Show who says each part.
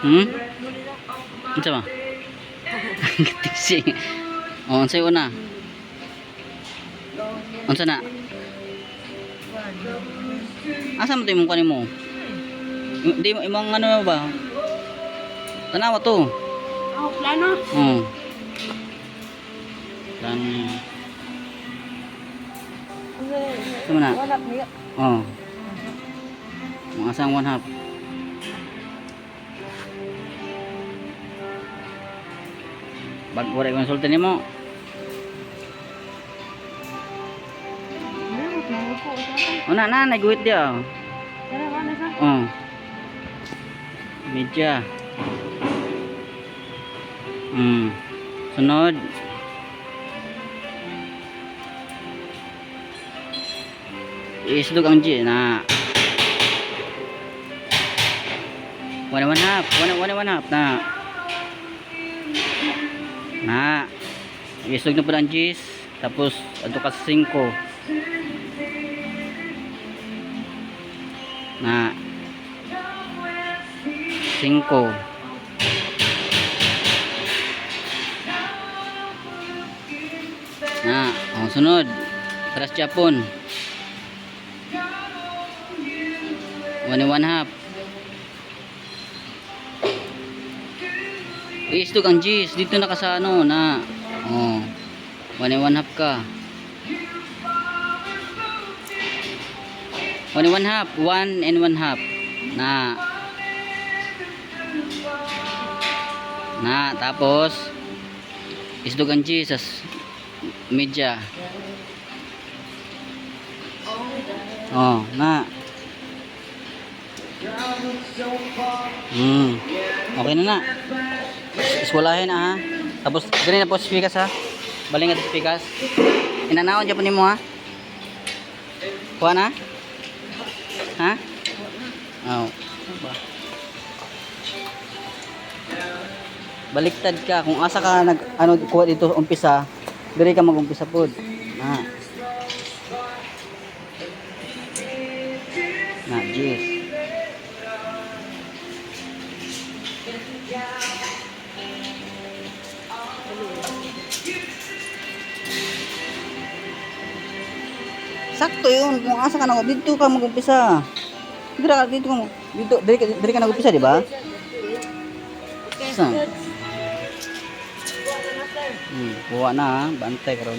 Speaker 1: Hmm? Unsa ba? Tiksi. Oh, unsa una? Unsa na? Asa mo to imong kanin mo? Di mo imong ano ba? Tanawa to.
Speaker 2: Ako, plano.
Speaker 1: Oh. Lang. Mo na.
Speaker 2: Wala, niya.
Speaker 1: Oh. Mga asang one half. Bag wala yung sultan mo. Una na, naguhit dia. Oh. Media. Hmm. Sunod. Islog ang G na. One and one half. One, one and one half na. Na. Islog na po ang G's. Tapos, ato ka sa 5. Na. 5. Na, ang sunod. Paras Japon. One and one half. Iistog ang G's. Dito na ka sa ano na. Oh. One and one half ka. One and one half. One and one half. Na. Na. Tapos. Isdog ang G sa s- media. Oh, na. Hmm. Okay na na. Iswalahin na ha. Tapos, ganun na po speakers ha. Baling at speakers. Inanaon dyan po ni mo ha. Kuha na? Ha? Oh. Ba? Baliktad ka. Kung asa ka nag, ano, kuha dito umpisa, dire ka mag-umpisa po. Ha? Sakto yun. Kung asa ka na, dito ka mag-umpisa. Dito ka, dito ka, mag- dito, dire ka, nag-umpisa, di ba? Saan? Hmm, kuha na ha. Bantay ka ron.